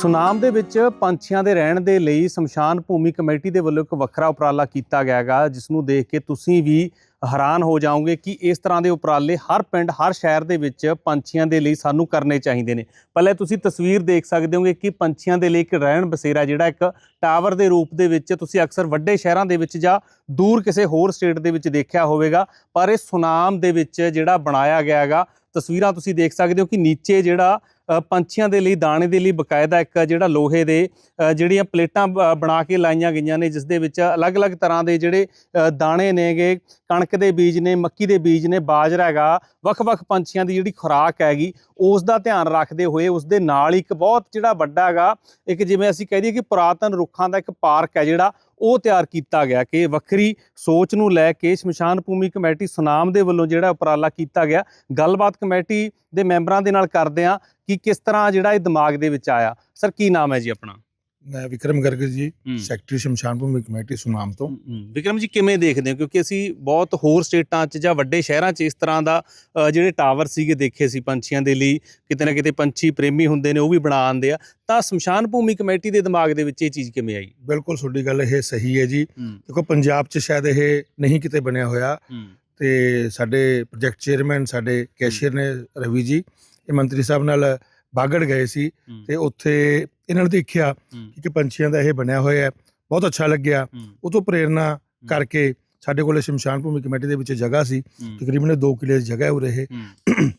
ਸੁਨਾਮ ਦੇ ਵਿੱਚ ਪੰਛੀਆਂ ਦੇ ਰਹਿਣ ਦੇ ਲਈ ਸ਼ਮਸ਼ਾਨ ਭੂਮੀ ਕਮੇਟੀ ਦੇ ਵੱਲੋਂ ਇੱਕ ਵੱਖਰਾ ਉਪਰਾਲਾ ਕੀਤਾ ਗਿਆ ਹੈਗਾ ਜਿਸ ਨੂੰ ਦੇਖ ਕੇ ਤੁਸੀਂ ਵੀ ਹੈਰਾਨ ਹੋ ਜਾਓਗੇ ਕਿ ਇਸ ਤਰ੍ਹਾਂ ਦੇ ਉਪਰਾਲੇ ਹਰ ਪਿੰਡ, ਹਰ ਸ਼ਹਿਰ ਦੇ ਵਿੱਚ ਪੰਛੀਆਂ ਦੇ ਲਈ ਸਾਨੂੰ ਕਰਨੇ ਚਾਹੀਦੇ ਨੇ। ਪਹਿਲੇ ਤੁਸੀਂ ਤਸਵੀਰ ਦੇਖ ਸਕਦੇ ਹੋਗੇ ਕਿ ਪੰਛੀਆਂ ਦੇ ਲਈ ਇੱਕ ਰਹਿਣ ਬਸੇਰਾ ਜਿਹੜਾ ਇੱਕ ਟਾਵਰ ਦੇ ਰੂਪ ਦੇ ਵਿੱਚ ਤੁਸੀਂ ਅਕਸਰ ਵੱਡੇ ਸ਼ਹਿਰਾਂ ਦੇ ਵਿੱਚ ਜਾਂ ਦੂਰ ਕਿਸੇ ਹੋਰ ਸਟੇਟ ਦੇ ਵਿੱਚ ਦੇਖਿਆ ਹੋਵੇਗਾ, ਪਰ ਇਹ ਸੁਨਾਮ ਦੇ ਵਿੱਚ ਜਿਹੜਾ ਬਣਾਇਆ ਗਿਆ ਹੈਗਾ ਤਸਵੀਰਾਂ ਤੁਸੀਂ ਦੇਖ ਸਕਦੇ ਹੋ ਕਿ ਨੀਚੇ ਜਿਹੜਾ ਪੰਛੀਆਂ ਦੇ ਲਈ, ਦਾਣੇ ਦੇ ਲਈ ਬਕਾਇਦਾ ਇੱਕ ਜਿਹੜਾ ਲੋਹੇ ਦੇ ਜਿਹੜੀਆਂ ਪਲੇਟਾਂ ਬ- ਬਣਾ ਕੇ ਲਾਈਆਂ ਗਈਆਂ ਨੇ, ਜਿਸ ਦੇ ਵਿੱਚ ਅਲੱਗ-ਅਲੱਗ ਤਰ੍ਹਾਂ ਦੇ ਜਿਹੜੇ ਦਾਣੇ ਨੇਗੇ ਕਣਕ ਦੇ ਬੀਜ ਨੇ, ਮੱਕੀ ਦੇ ਬੀਜ ਨੇ, ਬਾਜਰਾ ਹੈਗਾ, ਵੱਖ-ਵੱਖ ਪੰਛੀਆਂ ਦੀ ਜਿਹੜੀ ਖੁਰਾਕ ਹੈਗੀ, ਉਸ ਦਾ ਧਿਆਨ ਰੱਖਦੇ ਹੋਏ ਉਸ ਦੇ ਨਾਲ ਇੱਕ ਬਹੁਤ ਜਿਹੜਾ ਵੱਡਾ ਹੈਗਾ, ਇੱਕ ਜਿਵੇਂ ਅਸੀਂ ਕਹਿ ਦਈਏ ਕਿ ਪੁਰਾਤਨ ਰੁੱਖਾਂ ਦਾ ਇੱਕ ਪਾਰਕ ਹੈ ਜਿਹੜਾ ਉਹ ਤਿਆਰ ਕੀਤਾ ਗਿਆ ਕਿ ਵੱਖਰੀ ਸੋਚ ਨੂੰ ਲੈ ਕੇ ਸ਼ਮਸ਼ਾਨ ਭੂਮੀ ਕਮੇਟੀ ਸੁਨਾਮ ਦੇ ਵੱਲੋਂ ਜਿਹੜਾ ਉਪਰਾਲਾ ਕੀਤਾ ਗਿਆ। ਗੱਲਬਾਤ ਕਮੇਟੀ ਦੇ ਮੈਂਬਰਾਂ ਦੇ ਨਾਲ ਕਰਦੇ ਆ ਕਿ ਕਿਸ ਤਰ੍ਹਾਂ ਜਿਹੜਾ ਇਹ ਦਿਮਾਗ ਦੇ ਵਿੱਚ ਆਇਆ। ਸਰ, ਕੀ ਨਾਮ ਹੈ ਜੀ ਆਪਣਾ? ਮੈਂ ਵਿਕਰਮ ਗਰਗ ਜੀ। ਸੈਕਟਰੀ ਸ਼ਮਸ਼ਾਨ ਭੂਮੀ ਕਮੇਟੀ ਸੁਨਾਮ ਤੋਂ। ਵਿਕਰਮ ਜੀ ਕਿਵੇਂ ਦੇਖਦੇ ਹੋ? ਕਿਉਂਕਿ ਅਸੀਂ ਬਹੁਤ ਹੋਰ ਸਟੇਟਾਂ 'ਚ ਜਾਂ ਵੱਡੇ ਸ਼ਹਿਰਾਂ 'ਚ ਇਸ ਤਰ੍ਹਾਂ ਦਾ ਜਿਹੜੇ ਟਾਵਰ ਸੀਗੇ ਦੇਖੇ ਸੀ ਪੰਛੀਆਂ ਦੇ ਲਈ ਕਿਤੇ ਨਾ ਕਿਤੇ ਪੰਛੀ ਪ੍ਰੇਮੀ ਹੁੰਦੇ ਨੇ ਉਹ ਵੀ ਬਣਾ ਆਂਦੇ ਆ। ਤਾਂ ਸ਼ਮਸ਼ਾਨ ਭੂਮੀ ਕਮੇਟੀ ਦੇ ਦਿਮਾਗ ਦੇ ਵਿੱਚ ਇਹ ਚੀਜ਼ ਕਿਵੇਂ ਆਈ? ਬਿਲਕੁਲ ਤੁਹਾਡੀ ਗੱਲ ਇਹ ਸਹੀ ਹੈ ਜੀ। ਦੇਖੋ ਪੰਜਾਬ 'ਚ ਸ਼ਾਇਦ ਇਹ ਨਹੀਂ ਕਿਤੇ ਬਣਿਆ ਹੋਇਆ। ਤੇ ਸਾਡੇ ਪ੍ਰੋਜੈਕਟ ਚੇਅਰਮੈਨ ਸਾਡੇ ਕੈਸ਼ੀਅਰ ਨੇ ਰਵੀ ਜੀ। ਇਹ ਮੰਤਰੀ ਸਾਹਿਬ ਨਾਲ ਬਾਗੜ ਗਏ ਸੀ ਤੇ ਉੱਥੇ ਇਹਨਾਂ ਨੇ ਦੇਖਿਆ ਕਿ ਪੰਛੀਆਂ ਦਾ ਇਹ ਬਣਿਆ ਹੋਇਆ ਹੈ। ਬਹੁਤ ਅੱਛਾ ਲੱਗਿਆ। ਉਹ ਤੋਂ ਪ੍ਰੇਰਣਾ ਕਰਕੇ ਸਾਡੇ ਕੋਲੇ ਸ਼ਮਸ਼ਾਨ ਭੂਮੀ ਕਮੇਟੀ ਦੇ ਵਿੱਚ ਜਗ੍ਹਾ ਸੀ। ਤਕਰੀਬਨ 2 ਕਿਲੇ ਦੀ ਜਗ੍ਹਾ ਹੈ ਉਰੇ ਇਹ।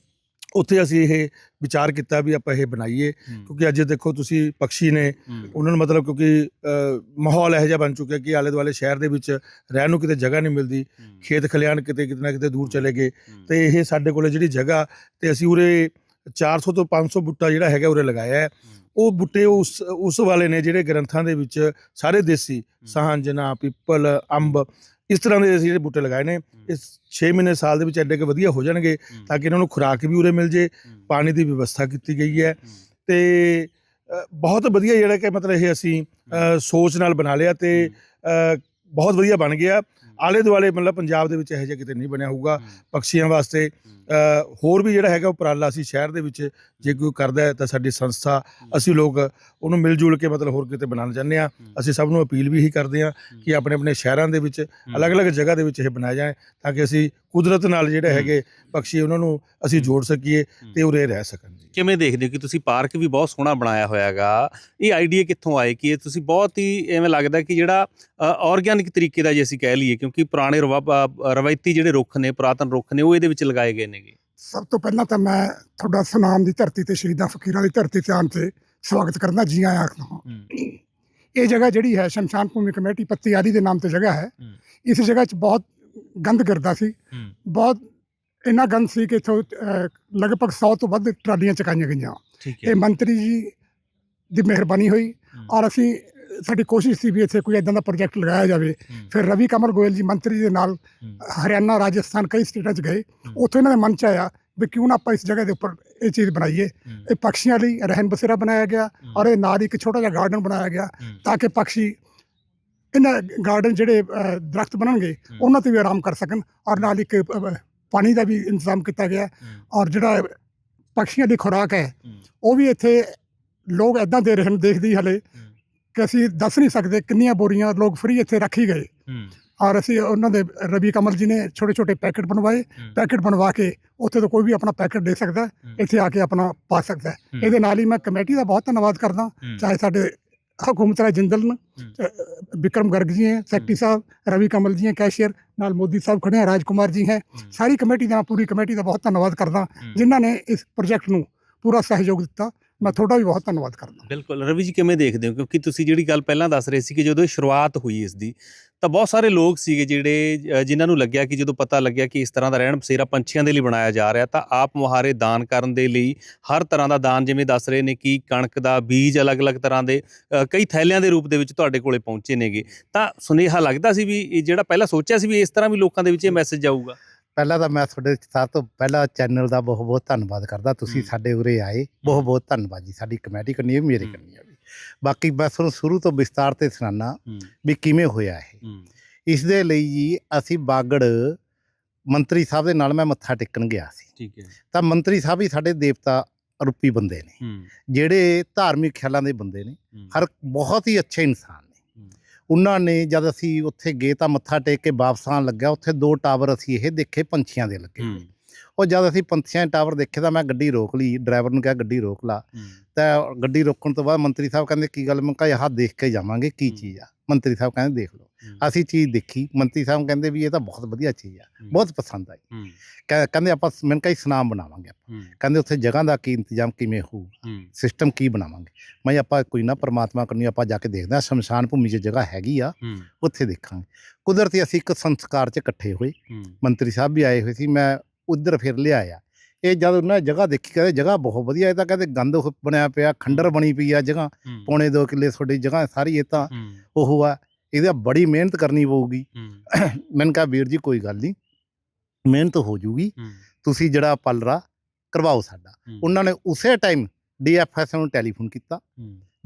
ਉੱਥੇ ਅਸੀਂ ਇਹ ਵਿਚਾਰ ਕੀਤਾ ਵੀ ਆਪਾਂ ਇਹ ਬਣਾਈਏ। ਕਿਉਂਕਿ ਅੱਜ ਦੇਖੋ ਤੁਸੀਂ ਪੰਛੀ ਨੇ ਉਹਨਾਂ ਨੂੰ ਮਤਲਬ ਕਿਉਂਕਿ ਮਾਹੌਲ ਇਹੋ ਜਿਹਾ ਬਣ ਚੁੱਕਿਆ ਕਿ ਆਲੇ ਦੁਆਲੇ ਸ਼ਹਿਰ ਦੇ ਵਿੱਚ ਰਹਿਣ ਨੂੰ ਕਿਤੇ ਜਗ੍ਹਾ ਨਹੀਂ ਮਿਲਦੀ। ਖੇਤ ਖਲਿਆਣ ਕਿਤੇ ਕਿਤੇ ਨਾ ਕਿਤੇ ਦੂਰ ਚਲੇ ਗਏ। ਤੇ ਇਹ ਸਾਡੇ ਕੋਲੇ ਜਿਹੜੀ ਜਗ੍ਹਾ ਤੇ ਅਸੀਂ ਉਰੇ 400 ਤੋਂ 500 ਬੂਟਾ ਜਿਹੜਾ ਹੈਗਾ ਉਰੇ ਲਗਾਇਆ ਹੈ। ਉਹ ਬੂਟੇ ਉਸ ਉਸ ਵਾਲੇ ਨੇ ਜਿਹੜੇ ਗ੍ਰੰਥਾਂ ਦੇ ਵਿੱਚ ਸਾਰੇ ਦੇਸੀ ਸਾਹੰਜਨਾ ਪਿੱਪਲ ਅੰਬ ਇਸ ਤਰ੍ਹਾਂ ਦੇ ਅਸੀਂ ਜਿਹੜੇ ਬੂਟੇ ਲਗਾਏ ਨੇ। ਇਸ 6 ਮਹੀਨੇ ਸਾਲ ਦੇ ਵਿੱਚ ਐਡੇ ਕੁ ਵਧੀਆ ਹੋ ਜਾਣਗੇ ਤਾਂ ਕਿ ਇਹਨਾਂ ਨੂੰ ਖੁਰਾਕ ਵੀ ਉਰੇ ਮਿਲ ਜੇ ਪਾਣੀ ਦੀ ਵਿਵਸਥਾ ਕੀਤੀ ਗਈ ਹੈ। ਤੇ ਬਹੁਤ ਵਧੀਆ ਜਿਹੜਾ ਕਿ ਮਤਲਬ ਇਹ ਅਸੀਂ ਸੋਚ ਨਾਲ ਬਣਾ ਲਿਆ ਤੇ ਬਹੁਤ ਵਧੀਆ ਬਣ ਗਿਆ। ਆਲੇ ਦੁਆਲੇ ਮਤਲਬ ਪੰਜਾਬ ਦੇ ਵਿੱਚ ਇਹੋ ਜਿਹਾ ਕਿਤੇ ਨਹੀਂ ਬਣਿਆ ਹੋਊਗਾ। ਪੰਛੀਆਂ ਵਾਸਤੇ ਹੋਰ ਵੀ ਜਿਹੜਾ ਹੈਗਾ ਉਪਰਾਲਾ ਅਸੀਂ ਸ਼ਹਿਰ ਦੇ ਵਿੱਚ ਜੇ ਕੋਈ ਕਰਦਾ ਹੈ ਤਾਂ ਸਾਡੀ ਸੰਸਥਾ, ਅਸੀਂ ਲੋਕ ਉਹਨੂੰ ਮਿਲ ਜੁਲ ਕੇ ਮਤਲਬ ਹੋਰ ਕਿਤੇ ਬਣਾਉਣਾ ਚਾਹੁੰਦੇ ਆ ਅਸੀਂ ਸਭ ਨੂੰ ਅਪੀਲ ਵੀ ਇਹੀ ਕਰਦੇ ਆ ਕਿ ਆਪਣੇ ਆਪਣੇ ਸ਼ਹਿਰਾਂ ਦੇ ਵਿੱਚ, ਅਲੱਗ-ਅਲੱਗ ਜਗ੍ਹਾ ਦੇ ਵਿੱਚ ਇਹ ਬਣਾਇਆ ਜਾਏ ਤਾਂ ਕਿ ਅਸੀਂ ਕੁਦਰਤ ਨਾਲ ਜਿਹੜੇ ਹੈਗੇ ਪੰਛੀ ਉਹਨਾਂ ਨੂੰ ਅਸੀਂ ਜੋੜ ਸਕੀਏ ਤੇ ਉਰੇ ਰਹਿ ਸਕਣ ਜੀ। ਕਿਵੇਂ ਦੇਖਦੇ ਹੋ ਕਿ ਤੁਸੀਂ ਪਾਰਕ ਵੀ ਬਹੁਤ ਸੋਹਣਾ ਬਣਾਇਆ ਹੋਇਆ ਹੈਗਾ ਇਹ ਆਈਡੀਆ ਕਿੱਥੋਂ ਆਏ ਕਿ ਇਹ ਤੁਸੀਂ ਬਹੁਤ ਹੀ ਐਵੇਂ ਲੱਗਦਾ ਕਿ ਜਿਹੜਾ ਆਰਗੈਨਿਕ ਤਰੀਕੇ ਦਾ ਜੇ ਅਸੀਂ ਕਹਿ ਲਈਏ ਕਿ ਕਿਉਂਕਿ ਪੁਰਾਣੇ ਰਵਾ- ਰਵਾਇਤੀ ਜਿਹੜੇ ਰੁੱਖ ਨੇ ਪੁਰਾਤਨ ਰੁੱਖ ਨੇ ਉਹ ਇਹਦੇ ਵਿੱਚ ਲਗਾਏ ਗਏ ਨੇਗੇ। ਸਭ ਤੋਂ ਪਹਿਲਾਂ ਤਾਂ ਮੈਂ ਤੁਹਾਡਾ ਸੁਨਾਮ ਦੀ ਧਰਤੀ ਤੇ ਸ਼ਹੀਦਾਂ ਫਕੀਰਾਂ ਦੀ ਧਰਤੀ ਤੇ ਆਉਣ ਤੇ ਸਵਾਗਤ ਕਰਦਾ ਜੀ ਆਇਆਂ ਆਖਦਾ ਹਾਂ। ਇਹ ਜਗ੍ਹਾ ਜਿਹੜੀ ਹੈ ਸ਼ਮਸ਼ਾਨ ਭੂਮੀ ਕਮੇਟੀ ਪੱਤੀ ਆਲੀ ਦੇ ਨਾਮ ਤੇ ਜਗ੍ਹਾ ਹੈ। ਹੂੰ। ਇਸ ਜਗ੍ਹਾ 'ਚ ਬਹੁਤ ਗੰਦ ਗਿਰਦਾ ਸੀ। ਹੂੰ। ਬਹੁਤ ਇੰਨਾ ਗੰਦ ਸੀ ਕਿ ਇੱਥੋਂ ਲਗਭਗ 100 ਤੋਂ ਵੱਧ ਟਰਾਲੀਆਂ ਚਕਾਈਆਂ ਗਈਆਂ। ਠੀਕ ਇਹ ਮੰਤਰੀ ਜੀ ਦੀ ਮਿਹਰਬਾਨੀ ਹੋਈ ਹੂੰ। ਔਰ ਅਸੀਂ ਸਾਡੀ ਕੋਸ਼ਿਸ਼ ਸੀ ਵੀ ਇੱਥੇ ਕੋਈ ਇਦਾਂ ਦਾ ਪ੍ਰੋਜੈਕਟ ਲਗਾਇਆ ਜਾਵੇ। ਫਿਰ ਰਵੀ ਕਮਲ ਗੋਇਲ ਜੀ ਮੰਤਰੀ ਦੇ ਨਾਲ ਹਰਿਆਣਾ ਰਾਜਸਥਾਨ ਕਈ ਸਟੇਟਾਂ 'ਚ ਗਏ। ਉੱਥੇ ਇਹਨਾਂ ਦੇ ਮਨ 'ਚ ਆਇਆ ਵੀ ਕਿਉਂ ਨਾ ਆਪਾਂ ਇਸ ਜਗ੍ਹਾ ਦੇ ਉੱਪਰ ਇਹ ਚੀਜ਼ ਬਣਾਈਏ। ਇਹ ਪੰਛੀਆਂ ਲਈ ਰਹਿਣ ਬਸੇਰਾ ਬਣਾਇਆ ਗਿਆ ਔਰ ਇਹ ਨਾਲ ਇੱਕ ਛੋਟਾ ਜਿਹਾ ਗਾਰਡਨ ਬਣਾਇਆ ਗਿਆ ਤਾਂ ਕਿ ਪੰਛੀ ਇਹਨਾਂ ਗਾਰਡਨ ਜਿਹੜੇ ਦਰਖਤ ਬਣਨਗੇ ਉਹਨਾਂ ਤੇ ਵੀ ਆਰਾਮ ਕਰ ਸਕਣ ਔਰ ਨਾਲ ਇੱਕ ਪਾਣੀ ਦਾ ਵੀ ਇੰਤਜ਼ਾਮ ਕੀਤਾ ਗਿਆ ਔਰ ਜਿਹੜਾ ਪੰਛੀਆਂ ਦੀ ਖੁਰਾਕ ਹੈ ਉਹ ਵੀ ਇੱਥੇ ਲੋਕ ਐਦਾਂ ਦੇ ਰਹੇ ਹਨ ਦੇਖਦੀ ਹਲੇ। ਕਿ ਅਸੀਂ ਦੱਸ ਨਹੀਂ ਸਕਦੇ ਕਿੰਨੀਆਂ ਬੋਰੀਆਂ ਲੋਕ ਫ੍ਰੀ ਇੱਥੇ ਰੱਖੀ ਗਏ। ਔਰ ਅਸੀਂ ਉਹਨਾਂ ਦੇ ਰਵੀ ਕਮਲ ਜੀ ਨੇ ਛੋਟੇ ਛੋਟੇ ਪੈਕੇਟ ਬਣਵਾਏ। ਪੈਕੇਟ ਬਣਵਾ ਕੇ ਉੱਥੇ ਤੋਂ ਕੋਈ ਵੀ ਆਪਣਾ ਪੈਕੇਟ ਦੇ ਸਕਦਾ ਇੱਥੇ ਆ ਕੇ ਆਪਣਾ ਪਾ ਸਕਦਾ। ਇਹਦੇ ਨਾਲ ਹੀ ਮੈਂ ਕਮੇਟੀ ਦਾ ਬਹੁਤ ਧੰਨਵਾਦ ਕਰਦਾ। ਚਾਹੇ ਸਾਡੇ ਹਕੂਮਤ ਰਾਜ ਜਿੰਦਲ ਨੇ ਵਿਕਰਮ ਗਰਗ ਜੀ ਹੈ ਸੈਕਟਰੀ ਸਾਹਿਬ ਰਵੀ ਕਮਲ ਜੀ ਹੈ ਕੈਸ਼ੀਅਰ ਨਾਲ ਮੋਦੀ ਸਾਹਿਬ ਖੜੇ ਹੈ ਰਾਜਕੁਮਾਰ ਜੀ ਹੈ। ਸਾਰੀ ਕਮੇਟੀ ਦਾ ਪੂਰੀ ਕਮੇਟੀ ਦਾ ਬਹੁਤ ਧੰਨਵਾਦ ਕਰਦਾ। ਜਿਨ੍ਹਾਂ ਨੇ ਇਸ ਪ੍ਰੋਜੈਕਟ ਨੂੰ ਪੂਰਾ ਸਹਿਯੋਗ ਦਿੱਤਾ। ਮੈਂ ਤੁਹਾਡਾ ਵੀ ਬਹੁਤ ਧੰਨਵਾਦ ਕਰਦਾ। ਬਿਲਕੁਲ ਰਵੀ ਜੀ ਕਿਵੇਂ ਦੇਖਦੇ ਹੋ? ਕਿਉਂਕਿ ਤੁਸੀਂ ਜਿਹੜੀ ਗੱਲ ਪਹਿਲਾਂ ਦੱਸ ਰਹੇ ਸੀ ਕਿ ਜਦੋਂ ਇਹ ਸ਼ੁਰੂਆਤ ਹੋਈ ਇਸ ਦੀ ਤਾਂ ਬਹੁਤ ਸਾਰੇ ਲੋਕ ਸੀਗੇ ਜਿਹੜੇ ਜਿਨ੍ਹਾਂ ਨੂੰ ਲੱਗਿਆ ਕਿ ਜਦੋਂ ਪਤਾ ਲੱਗਿਆ ਕਿ ਇਸ ਤਰ੍ਹਾਂ ਦਾ ਰਹਿਣ ਬਸੇਰਾ ਪੰਛੀਆਂ ਦੇ ਲਈ ਬਣਾਇਆ ਜਾ ਰਿਹਾ ਤਾਂ ਆਪ ਮੁਹਾਰੇ ਦਾਨ ਕਰਨ ਦੇ ਲਈ ਹਰ ਤਰ੍ਹਾਂ ਦਾ ਦਾਨ ਜਿਵੇਂ ਦੱਸ ਰਹੇ ਨੇ ਕਿ ਕਣਕ ਦਾ ਬੀਜ ਅਲੱਗ-ਅਲੱਗ ਤਰ੍ਹਾਂ ਦੇ ਕਈ ਥੈਲਿਆਂ ਦੇ ਰੂਪ ਦੇ ਵਿੱਚ ਤੁਹਾਡੇ ਕੋਲੇ ਪਹੁੰਚੇ ਨੇਗੇ। ਤਾਂ ਸੁਨੇਹਾ ਲੱਗਦਾ ਸੀ ਵੀ ਇਹ ਜਿਹੜਾ ਪਹਿਲਾਂ ਸੋਚਿਆ ਸੀ ਵੀ ਇਸ ਤਰ੍ਹਾਂ ਵੀ ਲੋਕਾਂ ਦੇ ਵਿੱਚ ਇਹ ਮੈਸੇਜ ਜਾਊਗਾ ਪਹਿਲਾਂ ਤਾਂ ਮੈਂ ਤੁਹਾਡੇ ਸਭ ਤੋਂ ਪਹਿਲਾਂ ਚੈਨਲ ਦਾ ਬਹੁਤ ਬਹੁਤ ਧੰਨਵਾਦ ਕਰਦਾ। ਤੁਸੀਂ। ਸਾਡੇ ਉਰੇ ਆਏ ਬਹੁਤ ਬਹੁਤ ਧੰਨਵਾਦ ਜੀ। ਸਾਡੀ ਕਮੇਟੀ ਕਰਨੀ ਹੈ ਮੇਰੇ। ਕਰਨੀ ਹੈ ਵੀ। ਬਾਕੀ ਮੈਂ ਤੁਹਾਨੂੰ ਸ਼ੁਰੂ ਤੋਂ ਵਿਸਤਾਰ ਤੇ ਸੁਣਾਣਾ ਵੀ ਕਿਵੇਂ ਹੋਇਆ ਇਹ। ਇਸ ਦੇ ਲਈ ਜੀ ਅਸੀਂ ਬਾਗੜ ਮੰਤਰੀ ਸਾਹਿਬ ਦੇ ਨਾਲ ਮੈਂ ਮੱਥਾ ਟੇਕਣ ਗਿਆ ਸੀ। ਠੀਕ ਹੈ। ਤਾਂ ਮੰਤਰੀ ਸਾਹਿਬ ਹੀ ਸਾਡੇ ਦੇਵਤਾ ਰੂਪੀ ਬੰਦੇ ਨੇ। ਜਿਹੜੇ ਧਾਰਮਿਕ ਖਿਆਲਾਂ ਦੇ ਬੰਦੇ ਨੇ। ਹਰ ਬਹੁਤ ਹੀ ਅੱਛੇ ਇਨਸਾਨ। ਉਹਨਾਂ ਨੇ ਜਦ ਅਸੀਂ ਉੱਥੇ ਗਏ ਤਾਂ ਮੱਥਾ ਟੇਕ ਕੇ ਵਾਪਸ ਆਉਣ ਲੱਗਿਆ। ਉੱਥੇ ਦੋ ਟਾਵਰ ਅਸੀਂ ਇਹ ਦੇਖੇ ਪੰਛੀਆਂ ਦੇ ਲੱਗੇ। ਉਹ ਜਦ ਅਸੀਂ ਪੰਛੀਆਂ ਦੇ ਟਾਵਰ ਦੇਖੇ ਤਾਂ ਮੈਂ ਗੱਡੀ ਰੋਕ ਲਈ। ਡਰਾਈਵਰ ਨੂੰ ਕਿਹਾ ਗੱਡੀ ਰੋਕ ਲਾ। ਤਾਂ ਗੱਡੀ ਰੋਕਣ ਤੋਂ ਬਾਅਦ ਮੰਤਰੀ ਸਾਹਿਬ ਕਹਿੰਦੇ ਕੀ ਗੱਲ? ਮੈਂ ਕਿਹਾ ਆਹ ਦੇਖ ਕੇ ਜਾਵਾਂਗੇ ਕੀ। ਚੀਜ਼ ਆ। ਮੰਤਰੀ ਸਾਹਿਬ ਕਹਿੰਦੇ ਦੇਖ ਲਓ। ਅਸੀਂ ਚੀਜ਼ ਦੇਖੀ ਮੰਤਰੀ ਸਾਹਿਬ ਕਹਿੰਦੇ ਵੀ ਇਹ ਤਾਂ ਬਹੁਤ ਵਧੀਆ ਚੀਜ਼ ਆ। ਬਹੁਤ ਪਸੰਦ ਆਈ। ਕਹਿ- ਕਹਿੰਦੇ ਆਪਾਂ ਮੈਂ ਕਿਹਾ ਜੀ ਸੁਨਾਮ ਬਣਾਵਾਂਗੇ ਆਪਾਂ। ਕਹਿੰਦੇ ਉੱਥੇ ਜਗ੍ਹਾ ਦਾ ਕੀ ਇੰਤਜ਼ਾਮ ਕਿਵੇਂ ਹੋਊ ਹੂੰ। ਸਿਸਟਮ ਕੀ ਬਣਾਵਾਂਗੇ। ਮੈਂ ਕਿਹਾ ਆਪਾਂ ਕੋਈ ਨਾ ਪਰਮਾਤਮਾ ਕਰਨੀ ਆਪਾਂ ਜਾ ਕੇ ਦੇਖਦੇ ਹਾਂ ਸ਼ਮਸ਼ਾਨ ਭੂਮੀ 'ਚ ਜਗ੍ਹਾ ਹੈਗੀ ਆ ਉੱਥੇ ਦੇਖਾਂਗੇ। ਕੁਦਰਤੀ ਅਸੀਂ ਇੱਕ ਸੰਸਕਾਰ 'ਚ ਇਕੱਠੇ ਹੋਏ ਮੰਤਰੀ ਸਾਹਿਬ ਵੀ ਆਏ ਹੋਏ ਸੀ ਮੈਂ ਉਧਰ ਫਿਰ ਲਿਆਇਆ। ਇਹ ਜਦ ਉਹਨਾਂ ਨੇ ਜਗ੍ਹਾ ਦੇਖੀ ਕਹਿੰਦੇ ਜਗ੍ਹਾ ਬਹੁਤ ਵਧੀਆ ਇਹ ਤਾਂ ਕਹਿੰਦੇ ਗੰਦ ਬਣਿਆ ਪਿਆ ਖੰਡਰ ਬਣੀ ਪਈ ਆ ਜਗ੍ਹਾ ਪੌਣੇ 2 ਕਿੱਲੇ ਤੁਹਾਡੀ ਜਗ੍ਹਾ ਸਾਰੀ ਇਹ ਤਾਂ ਉਹ ਆ। ਇਹਦਾ ਬੜੀ ਮਿਹਨਤ ਕਰਨੀ ਪਊਗੀ। ਮੈਨੂੰ ਕਿਹਾ ਵੀਰ ਜੀ ਕੋਈ ਗੱਲ ਨਹੀਂ ਮਿਹਨਤ ਹੋ ਜੂਗੀ। ਤੁਸੀਂ ਜਿਹੜਾ ਪਲਰਾ ਕਰਵਾਓ ਸਾਡਾ। ਉਹਨਾਂ ਨੇ ਉਸੇ ਟਾਈਮ ਡੀਐਫਐਸ ਨੂੰ ਟੈਲੀਫੋਨ ਕੀਤਾ।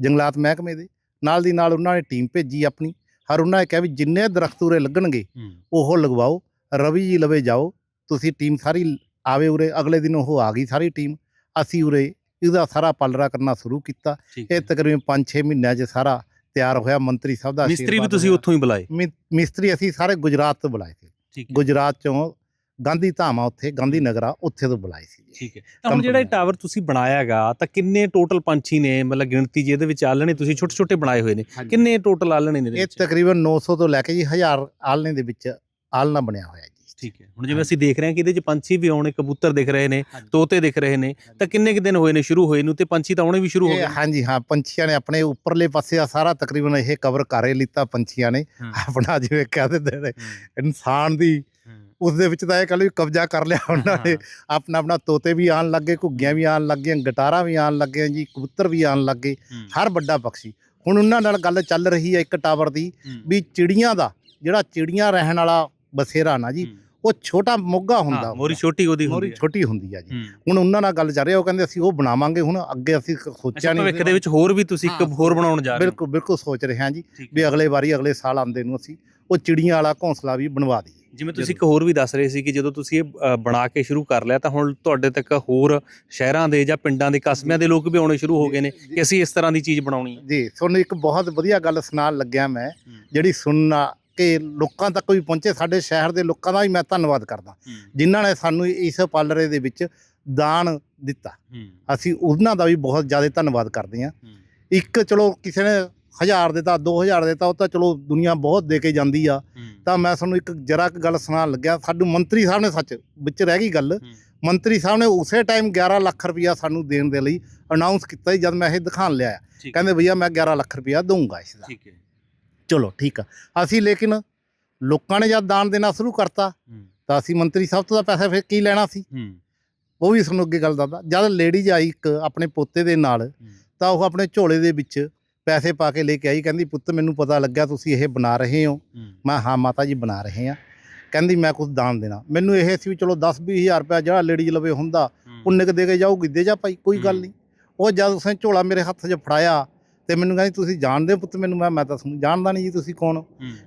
ਜੰਗਲਾਤ ਮਹਿਕਮੇ ਦੇ। ਨਾਲ ਦੀ ਨਾਲ ਉਹਨਾਂ ਨੇ ਟੀਮ ਭੇਜੀ ਆਪਣੀ। ਹਰ ਉਹਨਾਂ ਨੇ ਕਿਹਾ ਵੀ ਜਿੰਨੇ ਦਰਖਤ ਉਰੇ ਲੱਗਣਗੇ ਉਹ ਲਗਵਾਓ। ਰਵੀ ਜੀ ਲਵੇ ਜਾਓ। ਤੁਸੀਂ ਟੀਮ ਸਾਰੀ ਆਵੇ ਉਰੇ। ਅਗਲੇ ਦਿਨ ਉਹ ਆ ਗਈ ਸਾਰੀ ਟੀਮ। ਅਸੀਂ ਉਰੇ ਇਹਦਾ ਸਾਰਾ ਪਲਰਾ ਕਰਨਾ ਸ਼ੁਰੂ ਕੀਤਾ। ਇਹ ਤਕਰੀਬਨ 5-6 ਮਹੀਨਿਆਂ 'ਚ ਸਾਰਾ ਤਿਆਰ ਹੋਇਆ ਮੰਤਰੀ ਸਾਹਿਬ ਦਾ ਮਿਸਤਰੀ ਵੀ ਆਸ਼ੀਰਵਾਦ ਤੁਸੀਂ ਹੋਇਆ। ਉੱਥੋਂ ਹੀ ਬੁਲਾਏ? ਮਿ- ਮਿਸਤਰੀ ਅਸੀਂ ਸਾਰੇ ਗੁਜਰਾਤ ਤੋਂ ਬੁਲਾਏ ਸੀ। ਠੀਕ ਹੈ। ਗੁਜਰਾਤ ਚੋਂ ਗਾਂਧੀ ਧਾਮ ਆ ਉੱਥੇ ਗਾਂਧੀ ਨਗਰ ਆ ਉੱਥੇ ਤੋਂ ਬੁਲਾਏ ਸੀ ਜੀ। ਠੀਕ ਹੈ। ਤਾਂ ਹੁਣ ਜਿਹੜਾ ਇਹ ਕੰਪਨੀ ਟਾਵਰ ਤੁਸੀਂ ਬਣਾਇਆ ਹੈਗਾ ਤਾਂ ਕਿੰਨੇ ਟੋਟਲ ਪੰਛੀ ਨੇ? ਮਤਲਬ ਗਿਣਤੀ ਜਿਹਦੇ ਵਿੱਚ ਆਲਣੇ ਤੁਸੀਂ ਛੋਟੇ ਛੋਟੇ ਬਣਾਏ ਹੋਏ ਨੇ ਕਿੰਨੇ ਟੋਟਲ ਆਲਣੇ ਨੇ ਇਹਦੇ ਇਹ ਵਿੱਚ? ਤਕਰੀਬਨ 900 ਤੋਂ ਲੈ ਕੇ ਜੀ 1000 ਆਲਣੇ ਦੇ ਵਿੱਚ ਆਲਣਾ ਬਣਿਆ ਹੋਇਆ ਜੀ। ਠੀਕ ਹੈ। ਹੁਣ ਜਿਵੇਂ ਅਸੀਂ ਦੇਖ ਰਹੇ ਹਾਂ ਕਿ ਇਹਦੇ 'ਚ ਪੰਛੀ ਵੀ ਆਉਣੇ ਕਬੂਤਰ ਦਿਖ ਰਹੇ ਨੇ ਤੋਤੇ ਦਿਖ ਰਹੇ ਨੇ ਤਾਂ ਕਿੰਨੇ ਕਿ ਦਿਨ ਹੋਏ ਨੇ ਸ਼ੁਰੂ ਹੋਏ ਨੂੰ ਤੇ ਪੰਛੀ ਤਾਂ ਆਉਣੇ ਵੀ ਸ਼ੁਰੂ ਹੋ ਇਹ ਗਏ ਹਾਂਜੀ ਹਾਂ ਪੰਛੀਆਂ ਨੇ ਆਪਣੇ ਉੱਪਰਲੇ ਪਾਸੇ ਆ ਸਾਰਾ ਤਕਰੀਬਨ ਇਹ ਕਵਰ ਕਰ ਹੀ ਲਿੱਤਾ ਪੰਛੀਆਂ ਨੇ। ਆਪਣਾ ਜਿਵੇਂ ਕਹਿ ਦਿੰਦੇ ਇਨਸਾਨ ਦੀ। ਉਸ ਦੇ ਵਿੱਚ ਤਾਂ ਇਹ ਕੱਲ ਵੀ ਕਬਜ਼ਾ ਕਰ ਲਿਆ ਉਹਨਾਂ ਨੇ। ਆਪਣਾ ਆਪਣਾ ਤੋਤੇ ਵੀ ਆਣ ਲੱਗੇ ਘੁੱਗੀਆਂ ਵੀ ਆਣ ਲੱਗੀਆਂ ਗਟਾਰਾਂ ਵੀ ਆਣ ਲੱਗੇ ਜੀ ਕਬੂਤਰ ਵੀ ਆਣ ਲੱਗੇ ਹਰ ਵੱਡਾ ਪੰਛੀ। ਹੁਣ ਉਹਨਾਂ ਨਾਲ ਗੱਲ ਚੱਲ ਰਹੀ ਹੈ ਇੱਕ ਟਾਵਰ ਦੀ ਵੀ ਚਿੜੀਆਂ ਦਾ ਜਿਹੜਾ ਚਿੜੀਆਂ ਰਹਿਣ ਵਾਲਾ ਬਸੇਰਾ ਨਾ ਜੀ। ਉਹ ਛੋਟਾ ਮੋਗਾ ਹੁੰਦਾ ਹਾਂ, ਮੋਰੀ ਛੋਟੀ ਉਹਦੀ ਮੋਰੀ ਹੁੰਦੀ ਹੈ। ਛੋਟੀ ਹੁੰਦੀ ਆ ਜੀ। ਹੂੰ। ਹੁਣ ਉਹਨਾਂ ਨਾਲ ਗੱਲ ਚੱਲ ਰਹੀ ਉਹ ਕਹਿੰਦੇ ਅਸੀਂ ਉਹ ਬਣਾਵਾਂਗੇ ਹੁਣ ਅੱਗੇ ਅਸੀਂ ਸੋਚਿਆ ਨਹੀਂ ਭਵਿੱਖ ਦੇ ਵਿੱਚ ਹੋਰ ਵੀ ਤੁਸੀਂ ਇੱਕ ਹਾਂ, ਹੋਰ ਬਣਾਉਣ ਜਾ ਰਹੇ ਹੋ। ਬਿਲਕੁਲ ਬਿਲਕੁਲ ਸੋਚ ਰਹੇ ਹਾਂ ਜੀ ਠੀਕ ਵੀ ਹੈ। ਅਗਲੇ ਵਾਰੀ ਅਗਲੇ ਸਾਲ ਆਉਂਦੇ ਨੂੰ ਅਸੀਂ ਉਹ ਚਿੜੀਆਂ ਵਾਲਾ ਘੋਂਸਲਾ ਵੀ ਬਣਵਾ ਦਈਏ। ਜਿਵੇਂ ਤੁਸੀਂ ਇੱਕ ਹੋਰ ਵੀ ਦੱਸ ਰਹੇ ਸੀ ਕਿ ਜਦੋਂ ਤੁਸੀਂ ਇਹ ਅ, ਬਣਾ ਕੇ ਸ਼ੁਰੂ ਕਰ ਲਿਆ ਤਾਂ ਹੁਣ ਤੁਹਾਡੇ ਤੱਕ ਹੋਰ ਸ਼ਹਿਰਾਂ ਦੇ ਜਾਂ ਪਿੰਡਾਂ ਦੇ ਕਸਬਿਆਂ ਦੇ ਲੋਕ ਵੀ ਆਉਣੇ ਸ਼ੁਰੂ ਹੋ ਗਏ ਨੇ ਕਿ ਅਸੀਂ ਇਸ ਤਰ੍ਹਾਂ ਦੀ ਚੀਜ਼ ਬਣਾਉਣੀ ਹੈ। ਜੀ ਤੁਹਾਨੂੰ ਇੱਕ ਬਹੁਤ ਵਧੀਆ ਗੱਲ ਸੁਣਾਉਣ ਲੱਗਿਆ ਮੈਂ ਜਿਹੜੀ ਸੁਣਨਾ ਕਿ ਲੋਕਾਂ ਤੱਕ ਵੀ ਪਹੁੰਚੇ ਸਾਡੇ ਸ਼ਹਿਰ ਦੇ ਲੋਕਾਂ ਦਾ ਵੀ ਮੈਂ ਧੰਨਵਾਦ ਕਰਦਾ। ਜਿਨ੍ਹਾਂ ਨੇ ਸਾਨੂੰ ਇਸ ਪਾਲਰੇ ਦੇ ਵਿੱਚ ਦਾਨ ਦਿੱਤਾ। ਅਸੀਂ ਉਹਨਾਂ ਦਾ ਵੀ ਬਹੁਤ ਜ਼ਿਆਦਾ ਧੰਨਵਾਦ ਕਰਦੇ ਹਾਂ। ਇੱਕ ਚਲੋ ਕਿਸੇ ਨੇ ਹਜ਼ਾਰ ਦਿੱਤਾ 2000 ਦਿੱਤਾ ਉਹ ਤਾਂ ਚਲੋ ਦੁਨੀਆ ਬਹੁਤ ਦੇ ਕੇ ਜਾਂਦੀ ਆ। ਤਾਂ ਮੈਂ ਤੁਹਾਨੂੰ ਇੱਕ ਜਰਾ ਕੁ ਗੱਲ ਸੁਣਾਉਣ ਲੱਗਿਆ। ਸਾਨੂੰ ਮੰਤਰੀ ਸਾਹਿਬ ਨੇ ਸੱਚ ਵਿੱਚ ਰਹਿ ਗਈ ਗੱਲ। ਮੰਤਰੀ ਸਾਹਿਬ ਨੇ ਉਸੇ ਟਾਈਮ 11 ਲੱਖ ਰੁਪਇਆ ਸਾਨੂੰ ਦੇਣ ਦੇ ਲਈ ਅਨਾਉਂਸ ਕੀਤਾ ਜਦ ਮੈਂ ਇਹ ਦਿਖਾਣ ਲਿਆ। ਕਹਿੰਦੇ ਭਈਆ ਮੈਂ 11 ਲੱਖ ਰੁਪਇਆ ਦਊਂਗਾ ਇਸ ਦਾ। ਠੀਕ ਹੈ। ਚਲੋ ਠੀਕ ਆ। ਅਸੀਂ ਲੇਕਿਨ ਲੋਕਾਂ ਨੇ ਜਦ ਦਾਨ ਦੇਣਾ ਸ਼ੁਰੂ ਕਰਤਾ ਤਾਂ ਅਸੀਂ ਮੰਤਰੀ ਸਾਹਿਬ ਤੋਂ ਦਾ ਪੈਸਾ ਫਿਰ ਕੀ ਲੈਣਾ ਸੀ? ਉਹ ਵੀ ਤੁਹਾਨੂੰ ਅੱਗੇ ਗੱਲ ਦੱਸਦਾ। ਜਦ ਲੇਡੀਜ਼ ਆਈ ਇੱਕ ਆਪਣੇ ਪੋਤੇ ਦੇ ਨਾਲ ਤਾਂ ਉਹ ਆਪਣੇ ਝੋਲੇ ਦੇ ਵਿੱਚ ਪੈਸੇ ਪਾ ਕੇ ਲੈ ਕੇ ਆਈ। ਕਹਿੰਦੀ ਪੁੱਤ ਮੈਨੂੰ ਪਤਾ ਲੱਗਿਆ ਤੁਸੀਂ ਇਹ ਬਣਾ ਰਹੇ ਹੋ। ਮੈਂ ਹਾਂ ਮਾਤਾ ਜੀ ਬਣਾ ਰਹੇ ਆ ਕਹਿੰਦੀ ਮੈਂ ਕੁਝ ਦਾਨ ਦੇਣਾ। ਮੈਨੂੰ ਇਹ ਸੀ ਵੀ ਚਲੋ 10 20000 ਰੁਪਇਆ ਜਿਹੜਾ ਲੇਡੀਜ਼ ਲਵੇ ਹੁੰਦਾ ਉਨੇ ਕੁ ਦੇ ਕੇ ਜਾਊਗੀ। ਦੇ ਜਾ ਭਾਈ ਕੋਈ ਗੱਲ ਹੂੰ। ਨਹੀਂ। ਉਹ ਜਦ ਉਸਨੇ ਝੋਲਾ ਮੇਰੇ ਹੱਥ 'ਚ ਫੜਾਇਆ ਤੇ ਮੈਨੂੰ ਕਹਿੰਦੀ ਤੁਸੀਂ ਜਾਣਦੇ ਹੋ ਪੁੱਤ ਮੈਨੂੰ? ਮੈਂ ਮੈਂ ਤਾਂ ਤੁਹਾਨੂੰ ਜਾਣਦਾ ਨਹੀਂ ਜੀ ਤੁਸੀਂ ਕੌਣ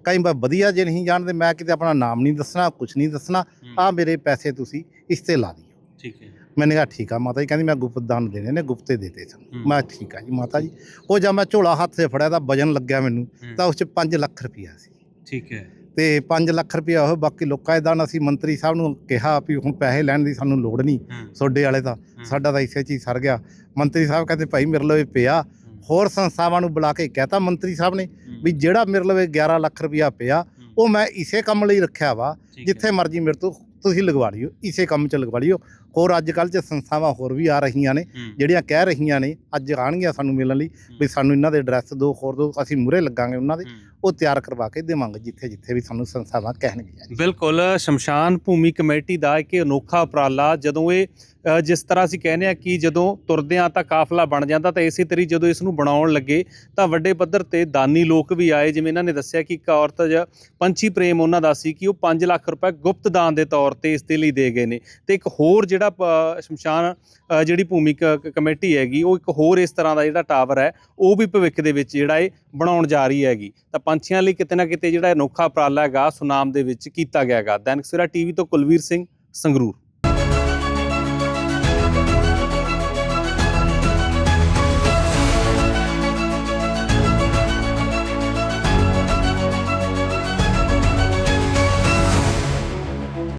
ਕਈ ਵਾਰ ਵਧੀਆ ਜੇ ਨਹੀਂ ਜਾਣਦੇ ਮੈਂ ਕਿਤੇ ਆਪਣਾ ਨਾਮ ਨਹੀਂ ਦੱਸਣਾ ਕੁਝ ਨਹੀਂ ਦੱਸਣਾ ਆ ਮੇਰੇ ਪੈਸੇ ਤੁਸੀਂ ਇਸ ਤੇ ਲਾ ਦਿਓ। ਠੀਕ ਹੈ। ਮੈਨੇ ਕਿਹਾ ਠੀਕ ਆ ਮਾਤਾ ਜੀ ਕਹਿੰਦੀ ਮੈਂ ਗੁਪਤ ਦਾਨ ਦੇਣੇ ਨੇ ਗੁਪਤੇ ਦੇਤੇ ਸਨ। ਮੈਂ ਠੀਕ ਆ ਜੀ ਮਾਤਾ ਜੀ। ਉਹ ਜਦ ਮੈਂ ਝੋਲਾ ਹੱਥ 'ਚ ਫੜਿਆ ਤਾਂ ਵਜਨ ਲੱਗਿਆ ਮੈਨੂੰ ਤਾਂ ਉਸ 'ਚ 5 ਲੱਖ ਰੁਪਈਆ ਸੀ। ਠੀਕ ਹੈ। ਤੇ 5 ਲੱਖ ਰੁਪਇਆ ਉਹ ਬਾਕੀ ਲੋਕਾਂ ਦੇ ਦਾਨ ਅਸੀਂ ਮੰਤਰੀ ਸਾਹਿਬ ਨੂੰ ਕਿਹਾ ਵੀ ਹੁਣ ਪੈਸੇ ਲੈਣ ਦੀ ਸਾਨੂੰ ਲੋੜ ਨਹੀਂ ਤੁਹਾਡੇ ਵਾਲੇ ਤਾਂ। ਸਾਡਾ ਤਾਂ ਇਸੇ 'ਚ ਹੀ ਸਰ ਗਿਆ। ਮੰਤਰੀ ਸਾਹਿਬ ਕਹਿੰਦੇ ਭਾਈ ਮੇਰੇ ਲਵੇ ਪਿਆ ਹੋਰ ਸੰਸਥਾਵਾਂ ਨੂੰ ਬੁਲਾ ਕੇ ਕਹਿਤਾ ਮੰਤਰੀ ਸਾਹਿਬ ਨੇ ਵੀ ਜਿਹੜਾ ਮੇਰੇ ਲਵੇ 11 ਲੱਖ ਰੁਪਇਆ ਪਿਆ ਉਹ ਮੈਂ ਇਸੇ ਕੰਮ ਲਈ ਰੱਖਿਆ ਵਾ ਜਿੱਥੇ ਮਰਜ਼ੀ ਮੇਰੇ ਤੋਂ ਤੁਸੀਂ ਲਗਵਾ ਲਿਓ ਇਸੇ ਕੰਮ 'ਚ ਲਗਵਾ ਲਿਓ। ਹੋਰ ਅੱਜ ਕੱਲ੍ਹ 'ਚ ਸੰਸਥਾਵਾਂ ਹੋਰ ਵੀ ਆ ਰਹੀਆਂ ਨੇ ਜਿਹੜੀਆਂ ਕਹਿ ਰਹੀਆਂ ਨੇ ਅੱਜ ਆਣਗੀਆਂ ਸਾਨੂੰ ਮਿਲਣ ਲਈ ਵੀ ਸਾਨੂੰ ਇਹਨਾਂ ਦੇ ਐਡਰੈਸ ਦਿਓ ਹੋਰ ਦਿਓ ਅਸੀਂ ਮੂਰੇ ਲੱਗਾਂਗੇ ਉਹਨਾਂ ਦੇ ਉਹ ਤਿਆਰ ਕਰਵਾ ਕੇ ਦੇਵਾਂਗੇ ਜਿੱਥੇ ਜਿੱਥੇ ਵੀ ਸਾਨੂੰ ਸੰਸਥਾਵਾਂ ਕਹਿਣਗੀਆਂ ਬਿਲਕੁਲ ਸ਼ਮਸ਼ਾਨ ਭੂਮੀ ਕਮੇਟੀ ਦਾ ਇੱਕ ਅਨੋਖਾ ਉਪਰਾਲਾ ਜਦੋਂ ਇਹ ਜਿਸ ਤਰ੍ਹਾਂ ਅਸੀਂ ਕਹਿੰਦੇ ਆ ਕਿ ਜਦੋਂ ਤੁਰਦੇ ਆ ਤਾਂ ਕਾਫਲਾ ਬਣ ਜਾਂਦਾ ਤਾਂ ਇਸੇ ਤਰੀ ਜਦੋਂ ਇਸ ਨੂੰ ਬਣਾਉਣ ਲੱਗੇ ਤਾਂ ਵੱਡੇ ਪੱਧਰ ਤੇ ਦਾਨੀ ਲੋਕ ਵੀ ਆਏ। ਜਿਵੇਂ ਇਹਨਾਂ ਨੇ ਦੱਸਿਆ ਕਿ ਇੱਕ ਔਰਤ ਜ ਪੰਛੀ ਪ੍ਰੇਮ ਉਹਨਾਂ ਦਾ ਸੀ ਕਿ ਉਹ 5 ਲੱਖ ਰੁਪਏ ਗੁਪਤ ਦਾਨ ਦੇ ਤੌਰ ਤੇ ਇਸ ਦੇ ਲਈ ਦੇ ਗਏ ਨੇ। ਤੇ ਇੱਕ ਹੋਰ ਜਿਹੜਾ ਪ- ਸ਼ਮਸ਼ਾਨ ਜਿਹੜੀ ਭੂਮਿਕ ਕਮੇਟੀ ਹੈਗੀ, ਉਹ ਇੱਕ ਹੋਰ ਇਸ ਤਰ੍ਹਾਂ ਦਾ ਜਿਹੜਾ ਟਾਵਰ ਹੈ, ਉਹ ਵੀ ਭਵਿੱਖ ਦੇ ਵਿੱਚ ਜਿਹੜਾ ਇਹ ਬਣਾਉਣ ਜਾ ਰਹੀ ਹੈਗੀ। ਤਾਂ ਪੰਛੀਆਂ ਲਈ ਕਿਤੇ ਨਾ ਕਿਤੇ ਜਿਹੜਾ ਅਨੋਖਾ ਉਪਰਾਲਾ ਹੈਗਾ, ਸੁਨਾਮ ਦੇ ਵਿੱਚ ਕੀਤਾ ਗਿਆ ਹੈਗਾ ਦੈਨਿਕ ਸਵੇਰਾ ਟੀਵੀ ਤੋਂ ਕੁਲਵੀਰ ਸਿੰਘ ਸੰਗਰੂਰ।